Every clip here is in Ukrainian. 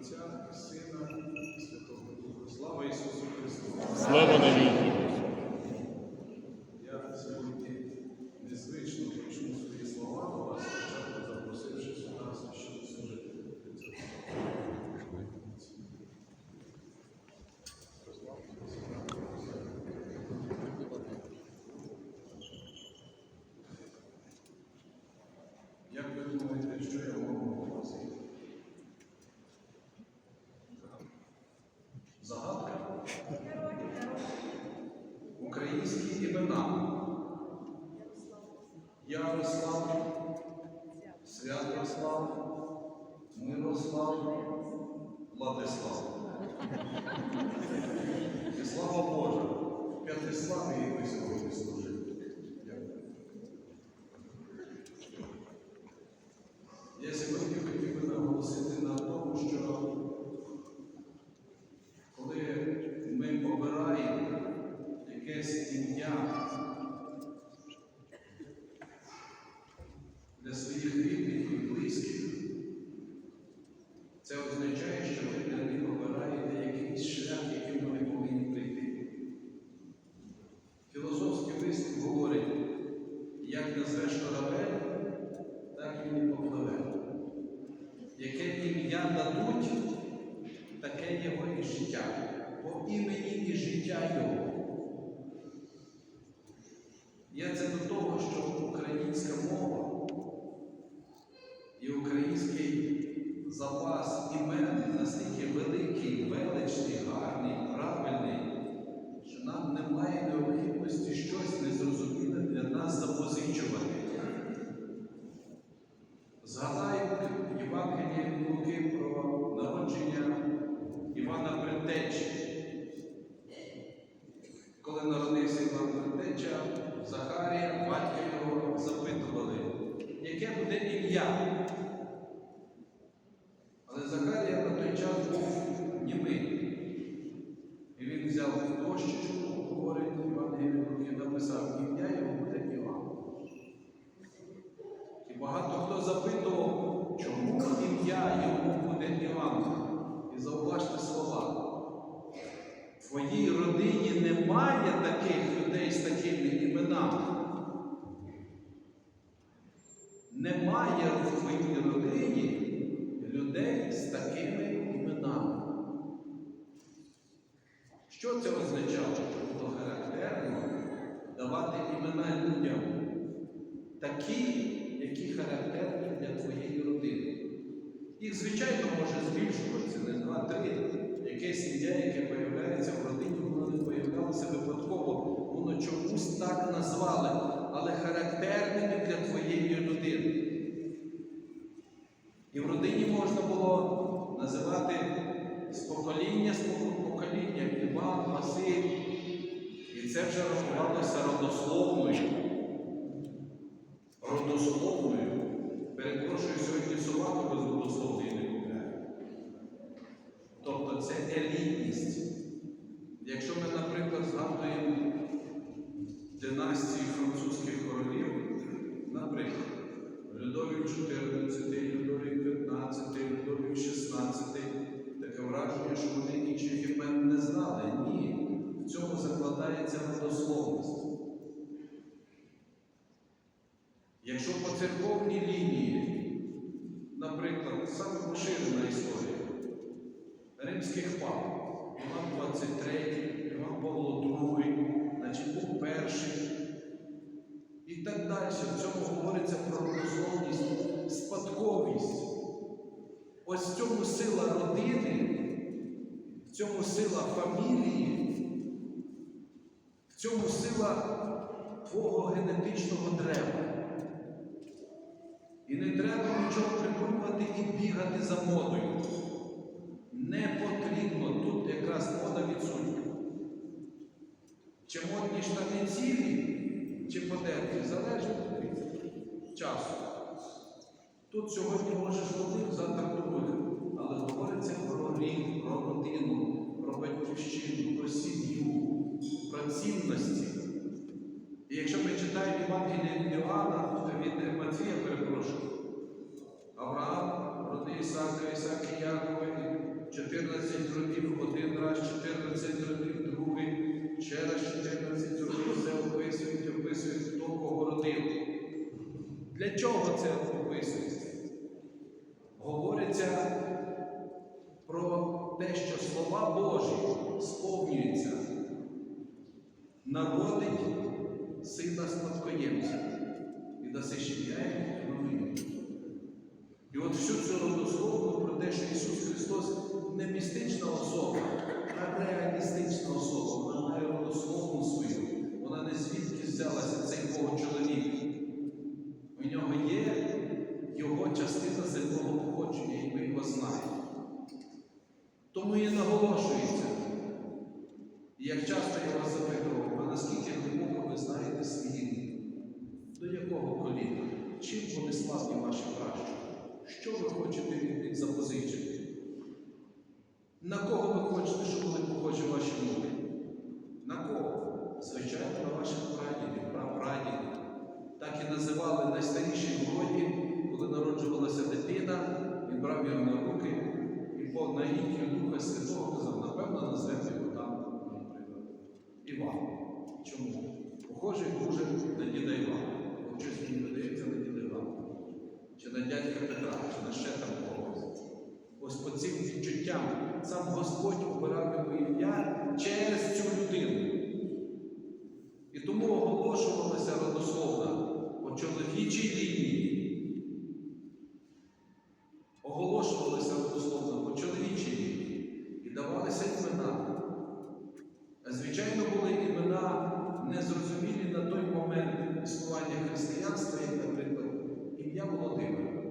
Отця і Сина і Святого Духа. Слава Ісусу Христу! Слава навіки! Я сьогодні незвично почну свої слова до вас, спочатку запросивши сюди священнослужителя. Як ви думаєте, що я можу говорити? Загадка? Українські імена. Ярослав, Святослав, Мирослав, Владислав. І слава Божа, в П'ятиславі ми сьогодні. Дякую. Я сьогодні хотів би наголосити на тому, що коли ми обираємо якесь ім'я для своїх рідних і близьких, це означає, що ви для них обираєте якийсь шлях, яким вони повинні прийти. Філософський вислів говорить, як назвеш корабель, так він і попливе. Яке ім'я дадуть, таке його і життя, по імені і життя його. Я це до того, що українська мова і український запас імен настільки великий, величний, гарний, правильний, що нам немає необхідності щось незрозуміле для нас запозичувати. Згадаю Євангеліє Луки про народження Івана Предтечі. Коли народився Іван Предтеча, Захарія, батька його запитували, яке буде ім'я. Але Захарія на той час був німий. І він взяв дощечку, говорить Євангеліє Луки, написав ім'я його буде Іван. І багато хто запитував, чому ім'я йому буде Іван. І зауважте слова. Родині немає таких людей з такими іменами. Немає в твоїй родині людей з такими іменами. Що це означало? Було характерно давати імена людям такі, які характерні для твоєї родини. Їх, звичайно, може збільшуватися не два-три. Якесь ім'я, яке появляється в родині, воно не появлялося випадково, воно чомусь так назвали, але характерними для твоєї людини. І в родині можна було називати з покоління з покоління Іван, Василь. І це вже рахувалося родословною. Родословною. Перепрошую, сьогодні собаку без родословної не купляю. Тобто це елітність. Якщо ми, наприклад, згадуємо династії французьких королів, наприклад, Людовік XIV, Людовік XV, Людовік XVI, таке враження, що вони інших імен не знали. Ні. В цьому закладається родословність. Якщо по церковній лінії, наприклад, саме поширена історія римських пап, Іван 23, Іван Павло II, значить був перший. І так далі. В цьому говориться про розумність, спадковість. Ось в цьому сила родини, в цьому сила фамілії, в цьому сила твого генетичного дерева. І не треба нічого придумувати і бігати за модою. Не потрібно, тут якраз мода відсутня. Чи модні штани цілі, чи подерті, залежить від часу. Тут сьогодні можеш один, завтра другий, але говориться про рід, про родину, про батьківщину, про сім'ю, про цінності. І якщо ми читаємо Євангелія від Іоанна, від Матвія, перепрошую, Авраам, роди Ісака, Ісака і Якова, раз 14 років, другий, ще раз 14 років, все описують, описують, хто кого родив. Для чого це описується? Говориться про те, що слова Божі сповнюються, народить сина спадкоємця я йому. І от всю цю родословну про те, що Ісус Христос не містична особа, а реалістична особа. Вона має родословну свою. Вона не звідки взялася цей Бог чоловік. У нього є його частина земного походження, і ми його знаємо. Тому і наголошується. Як часто я вас запитував, а наскільки глибоко ви знаєте свій? До якого коліна? Чим вони славні ваші пращури? Що ви хочете від них запозичити? На кого ви хочете, щоб були похожі ваші внуки? На кого? Звичайно, на ваших прадідів, прапрадідів. Так і називали найстаріші в роді, коли народжувалася дитина, він брав його на руки і по наїттю Духа Святого казав, напевно, назвемо його там, наприклад, Іван. Чому? Похожий дуже на діда Івана. Бо Щось мені видається на діда Івана. Чи на дядька Петра, чи на ще там когось. Ось по цим відчуттям сам Господь обирав йому ім'я через цю людину. І тому оголошувалася родословна по чоловічій лінії. Оголошувалася родословна по чоловічій. І давалися імена. Звичайно, були імена незрозумілі на той момент існування християнства, як, наприклад, ім'я Володимира.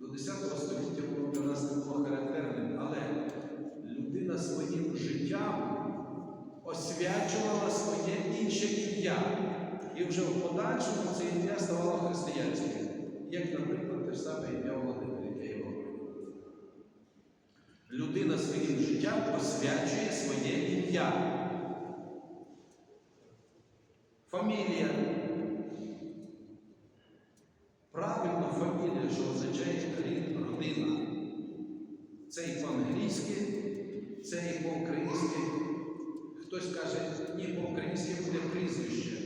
До 10 століття воно для нас не було характерним, але людина своїм життям освячувала своє інше ім'я. І вже в подальшому це ім'я ставало християнським. Як, наприклад, те ж саме ім'я Володимир, яке я вам говорю. Людина життям освячує своє ім'я. Фамілія. Правильно фамілія, що означає родина. Це і по-англійськи, це і по-українськи. Хтось каже, ні, по-українськи буде прізвище.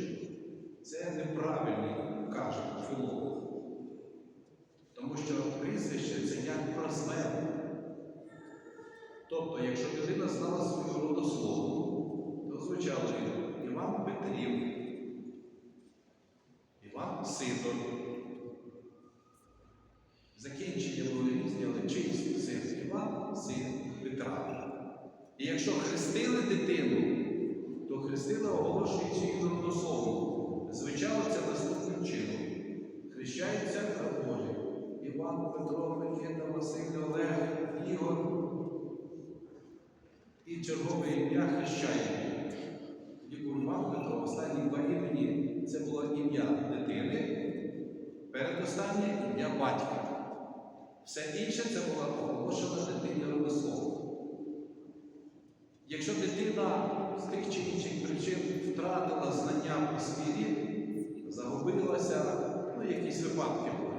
Це неправильний, каже філолог. Тому що прізвище це як прозвемо. Тобто, людина свою родословну, то звучало Іван Петрів, Іван Сидор. Закінчення були різні, але чийсь син Іван, син Петра. І якщо хрестили дитину, то хрестили оголошуючи її родословну. Звучало це наступним чином. Хрещаються Божі. Іван, Петро, Микита, Василь, Олег, Ігор. І чергове ім'я хрещає. Ігор Іван, Петро, останні два імені це було ім'я дитини, передостаннє ім'я батька. Все інше це була оголошена дитині родословна. Якщо дитина з тих чи інших причин втратила знання у свій рід, загубилася, ну, якісь випадки були,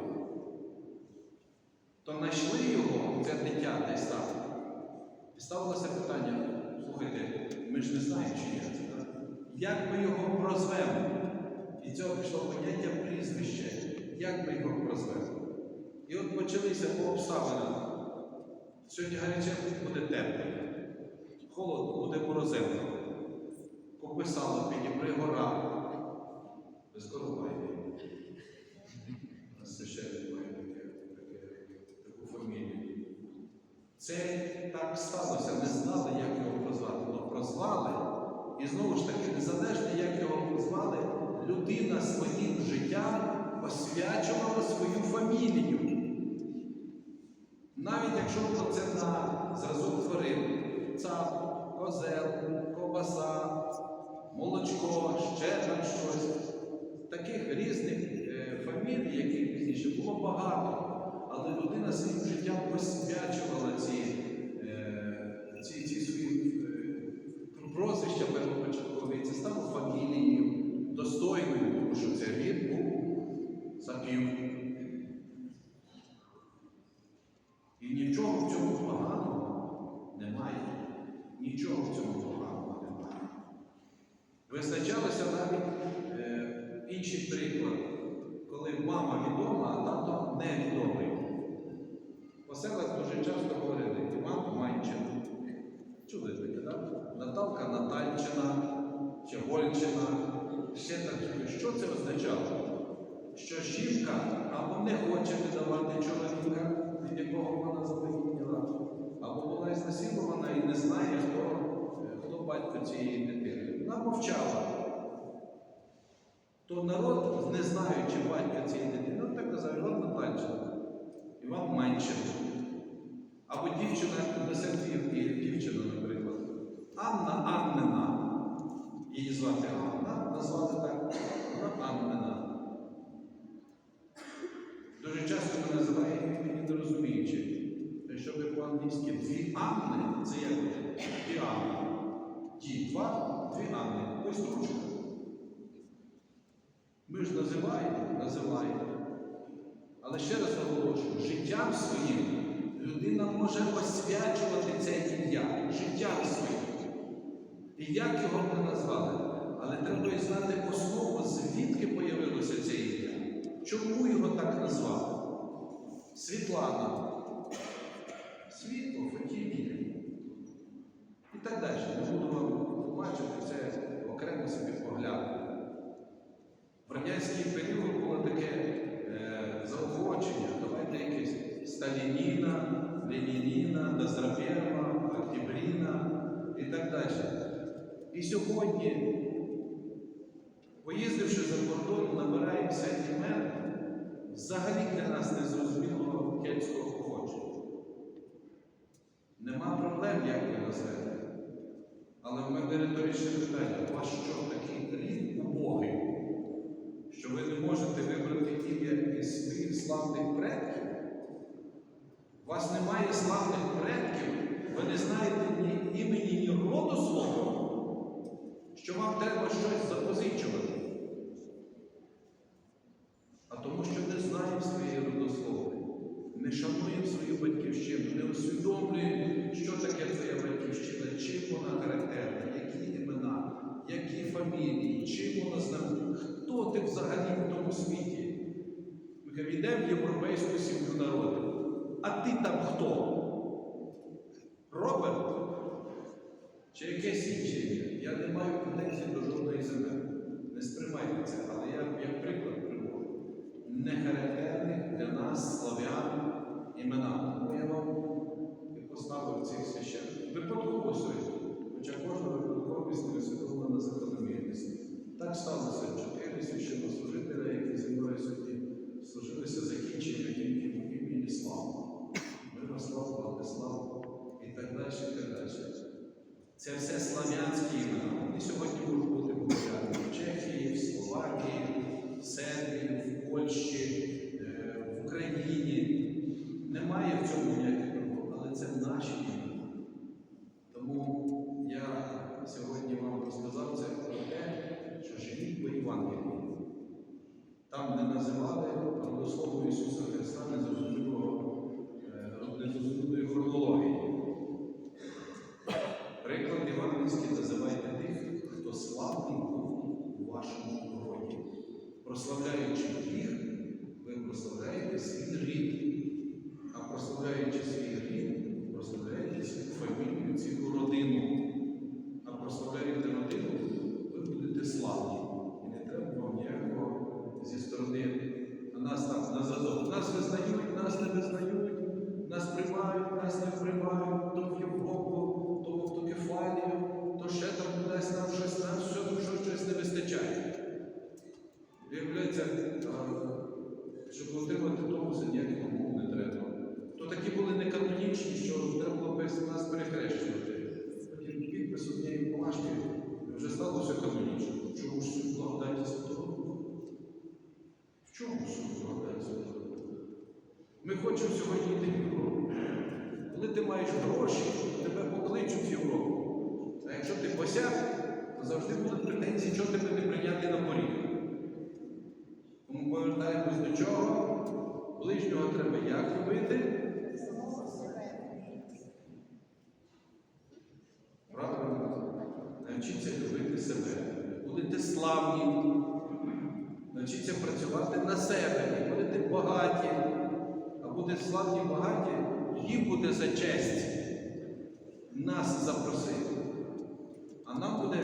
то знайшли його, це дитя десь там, і ставилося питання, ми ж не знаємо, чи є Як ми його прозвемо? І цього пішло поняття прізвище. Як ми його прозвемо? І от почалися по обставинам. Сьогодні гаряче буде тепло. Холодно, буде морозило. Пописало підібри гора. Без коровайни. У нас священник має таку фамілію. Це так сталося, не знали, як його прозвали. І знову ж таки, незалежно, як його прозвали, людина своїм життям освячувала свою фамілію. Навіть якщо це на зразок тварин, цап, козел, ковбаса, молочко, ще там щось. Таких різних е, фамілій, яких пізніше було багато, але людина своїм життям освячувала ці, е, ці, ці свої е, прозвища первопочаткові. Це стало фамілією достойною, тому що це рід був запів. І нічого в цьому поганого немає. Нічого в цьому поганого немає. Визначалося навіть е, інший приклад, коли мама відома, а тато невідомий. По селах дуже часто говорили Іван Майчин. Чули таке, так? Наталка Натальчина чи Гольчина. Ще таке. Що це означало? Що жінка або не хоче видавати чоловіка, від якого вона завагітніла, або була ізнасилована і не знає, хто, е, хто батько цієї дитини. Вона мовчала. То народ, не знаючи батька цієї дитини, так казав Іван Натальчина, Іван Манчин. Або дівчина несе дві дівчина, наприклад. Анна Аннина. Її звати Анна, назвали так, вона Аннина. Дуже часто ми називаємо імені недорозуміючи. Якщо ви по-англійськи дві Анни, це як? Дві Анни. Ті два, дві Анни. Ось ручка. Ми ж називаємо, називаємо. Але ще раз наголошую, життям своїм людина може освячувати це ім'я. Життям своїм. І як його ми назвали? Але треба й знати основу, звідки появилося це ім'я. Чому його так назвали? Світлана. Світло, Фатімія. І так далі. Не буду вам тлумачити це окремо собі поглянути. В радянський період було таке е, заохочення, давайте якесь Сталініна, Ленініна, Доздраперма, Октябріна і так далі. І сьогодні, поїздивши за кордон, набираємося імен взагалі для нас незрозумілого кельтського походження. Нема проблем, як ви назвете. Але в мене риторичне питання, у вас що такий рід убогий, що ви не можете вибрати ім'я із своїх славних предків? У вас немає славних предків, ви не знаєте ні імені, ні роду свого, що вам треба щось запозичувати. А тому, що не знаємо своєї родословної, не шануємо свою батьківщину, не усвідомлюємо, що таке твоя батьківщина, чим вона характерна, які імена, які фамілії, чим вона знає, хто ти взагалі в тому світі. Ми кажемо, йдемо в європейську сім'ю народів. А ти там хто? Роберт? Чи якесь інше? Я не маю претензій до жодної земель. Не сприймайте це, але я як приклад привожу. Не характерних для нас славян імена. Тому я вам і поставив цих священників. Випадково сьогодні, хоча кожна випадковість не усвідомлена на закономірність. Так сталося чотири священнослужителя, які зі мною сьогодні служилися закінчення імені слави. Мирослав, Владислав і так далі, і так далі. Це все слав'янські імена. Вони сьогодні можуть бути популярні в Чехії, в Словакії, в Сербії, в Польщі, е, в Україні. Немає в цьому ніяких проблем, але це наші імена. Тому я сьогодні вам розказав це про те, що живіть по Євангелії. Там навчіться любити себе. Будете славні, навчіться працювати на себе, і будете багаті, а будете славні багаті, їм буде за честь нас запросити. А нам буде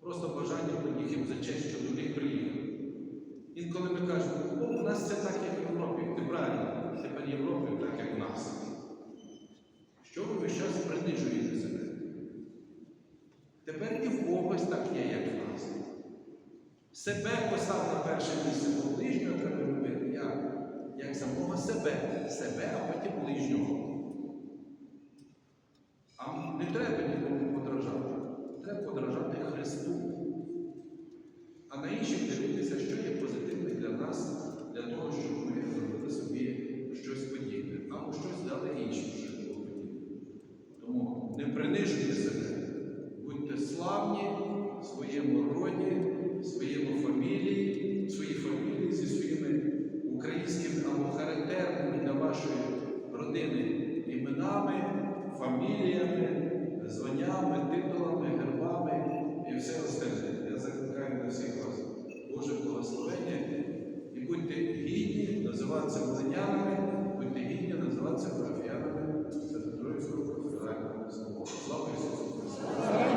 просто бажання до них їм за честь, щоб до них приїхав. Інколи ми кажемо, о, у нас це так, як в Європі, ти правильно, тепер Європі так, як в нас. Що ви весь час принижуєтеся? Себе постав на перше місце, бо ближнього треба робити. Як? Як самого себе. Себе, а потім ближнього.